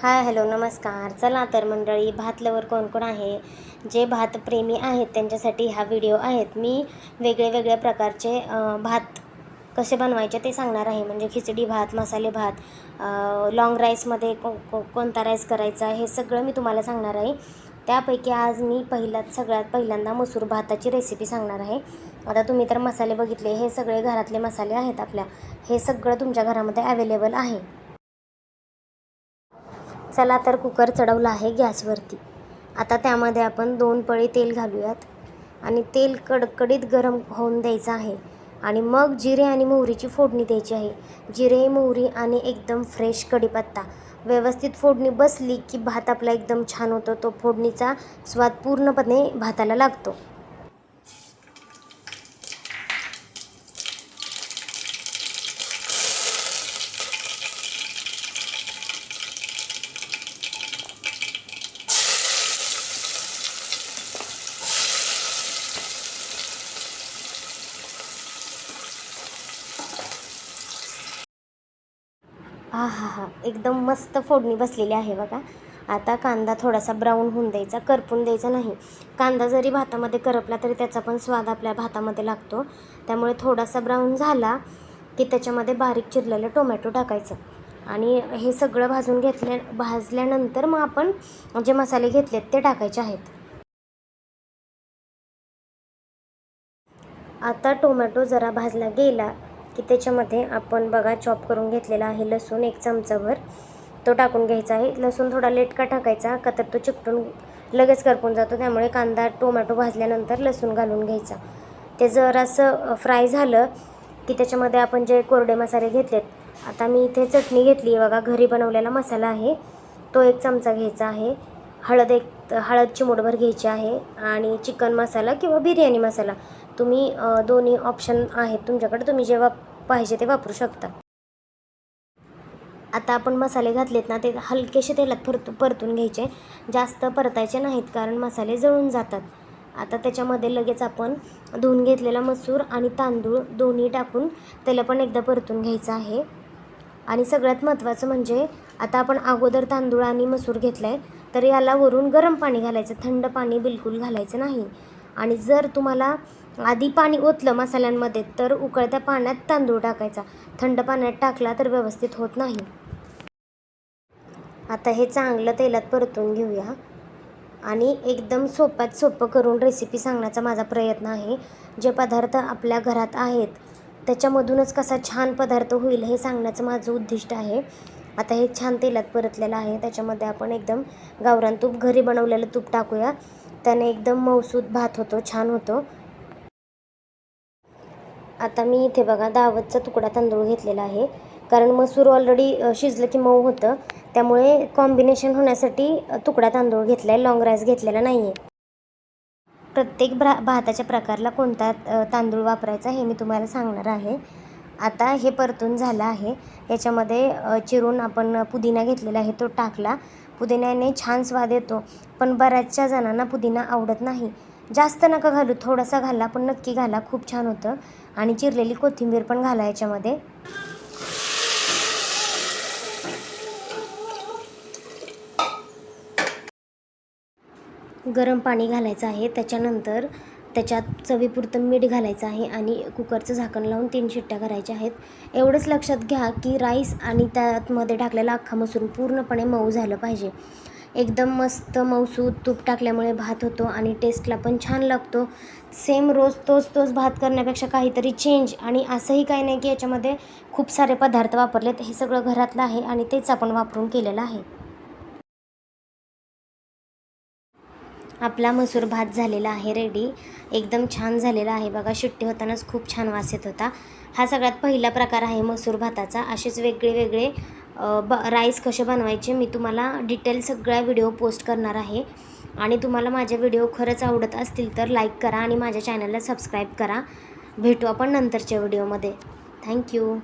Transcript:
Hi hello नमस्कार. चला तर मंडळी भात लवर कोण कोण आहे? जे भात प्रेमी आहेत त्यांच्यासाठी हा व्हिडिओ आहेत. मी वेगळे वेगळ्या प्रकारचे भात कसे बनवायचे ते सांगणार आहे. म्हणजे खिचडी भात मसाले भात लॉंग राईसमध्ये को को कोणता राईस करायचा हे सगळं मी तुम्हाला सांगणार आहे. त्यापैकी आज मी पहिल्यात सगळ्यात पहिल्यांदा मसूर भाताची रेसिपी सांगणार आहे. आता तुम्ही तर मसाले बघितले हे सगळे घरातले मसाले आहेत आपल्या. हे सगळं तुमच्या घरामध्ये अवेलेबल आहे. चला तर कुकर चढवला आहे गॅसवरती. आता त्यामध्ये आपण दोन पळी तेल घालूयात. आणि तेल कडकडीत गरम होऊन द्यायचं आहे. आणि मग जिरे आणि मोहरीची फोडणी द्यायची आहे. जिरे मोहरी आणि एकदम फ्रेश कढीपत्ता. व्यवस्थित फोडणी बसली की भात आपला एकदम छान होतो. तो फोडणीचा स्वाद पूर्णपणे भाताला लागतो. हा हा हा. एकदम मस्त फोडणी बसलेली आहे बघा. आता कांदा थोडासा ब्राऊन होऊन द्यायचा करपून द्यायचा नाही. कांदा जरी भातामध्ये करपला तरी त्याचा पण स्वाद आपल्या भातामध्ये लागतो. त्यामुळे थोडासा ब्राऊन झाला की त्याच्यामध्ये बारीक चिरलेलं टोमॅटो टाकायचं. आणि हे सगळं भाजून घेतल्या भाजल्यानंतर मग आपण जे मसाले घेतलेत ते टाकायचे आहेत. आता टोमॅटो जरा भाजला गेला की त्याच्यामध्ये आपण बघा चॉप करून घेतलेला आहे लसूण एक चमचाभर. तो टाकून घ्यायचा आहे. लसूण थोडा लेट का टाकायचा? का तर तो चिकटून लगेच करपून जातो. त्यामुळे कांदा टोमॅटो भाजल्यानंतर लसूण घालून घ्यायचा. ते जरासं फ्राय झालं की त्याच्यामध्ये आपण जे कोरडे मसाले घेतलेत आता मी इथे चटणी घेतली आहे. बघा घरी बनवलेला मसाला आहे. तो एक चमचा घ्यायचा आहे. हळद एक हळद चिमूटभर घ्यायची आहे. आणि चिकन मसाला किंवा बिर्याणी मसाला. तुम्ही दोन्ही ऑप्शन आहेत तुमच्याकडे. तुम्ही जेव्हा पाहिजे ते वापरू शकता. आता आपण मसाले घातलेत ना ते हलकेसे तेलात परतू परतून घ्यायचे. जास्त परतायचे नाहीत कारण मसाले जळून जातात. आता त्याच्यामध्ये लगेच आपण धुवून घेतलेला मसूर आणि तांदूळ दोन्ही टाकून त्याला पण एकदा परतून घ्यायचं आहे. आणि सगळ्यात महत्त्वाचं म्हणजे आता आपण अगोदर तांदूळ आणि मसूर घेतला आहे तर याला वरून गरम पाणी घालायचं. थंड पाणी बिलकुल घालायचं नाही. आणि जर तुम्हाला आधी पाणी ओतलं मसाल्यांमध्ये तर उकळत्या पाण्यात तांदूळ टाकायचा. थंड पाण्यात टाकला तर व्यवस्थित होत नाही. आता हे चांगलं तेलात परतून घेऊया. आणि एकदम सोप्यात सोपं करून रेसिपी सांगण्याचा माझा प्रयत्न आहे. जे पदार्थ आपल्या घरात आहेत त्याच्यामधूनच कसा छान पदार्थ होईल हे सांगण्याचं माझं उद्दिष्ट आहे. आता हे छान तेलात परतलेलं आहे. त्याच्यामध्ये आपण एकदम गावरान तूप घरी बनवलेलं तूप टाकूया. त्याने एकदम मऊसूद भात होतो छान होतो. आता मी इथे बघा दावतचा तुकडा तांदूळ घेतलेला आहे. कारण मसूर ऑलरेडी शिजलं की मऊ होतं. त्यामुळे कॉम्बिनेशन होण्यासाठी तुकडा तांदूळ घेतला आहे लॉंग राईस घेतलेला नाही आहे प्रत्येक भा भाताच्या प्रकारला कोणता तांदूळ वापरायचा हे मी तुम्हाला सांगणार आहे. आता हे परतून झालं आहे. याच्यामध्ये चिरून आपण पुदिना घेतलेला आहे तो टाकला. पुदिन्याने छान स्वाद येतो पण बऱ्याचशा जणांना पुदिना आवडत नाही. जास्त नका घालू थोडासा घाला पण नक्की घाला खूप छान होतं. आणि चिरलेली कोथिंबीर पण घाला याच्यामध्ये. गरम पाणी घालायचं आहे. त्याच्यानंतर त्याच्यात चवीपुरतं मीठ घालायचं आहे आणि कुकरचं झाकण लावून तीन शिट्ट्या करायच्या आहेत. एवढंच लक्षात घ्या की राईस आणि त्यामध्ये टाकलेला अख्खा मसूर पूर्णपणे मऊ झालं पाहिजे. एकदम मस्त मऊसूद तूप टाकल्यामुळे भात होतो आणि टेस्टला पण छान लागतो. सेम रोज तोच तोच भात करण्यापेक्षा काहीतरी चेंज आणि असंही काही नाही की याच्यामध्ये खूप सारे पदार्थ वापरलेत. हे सगळं घरातलं आहे आणि तेच आपण वापरून केलेलं आहे. आपला मसूर भात झालेला आहे रेडी एकदम छान झालेला आहे बघा. शिट्टी होतानाच खूप छान वास येत होता. हा सगळ्यात पहिला प्रकार आहे मसूर भाताचा. असेच वेगळे वेगळे ब राईस कसे बनवायचे मी तुम्हाला डिटेल सगळ्या व्हिडिओ पोस्ट करणार आहे. आणि तुम्हाला माझे व्हिडिओ खरंच आवडत असतील तर लाईक करा आणि माझ्या चॅनलला सबस्क्राईब करा. भेटू आपण नंतरच्या व्हिडिओमध्ये थँक्यू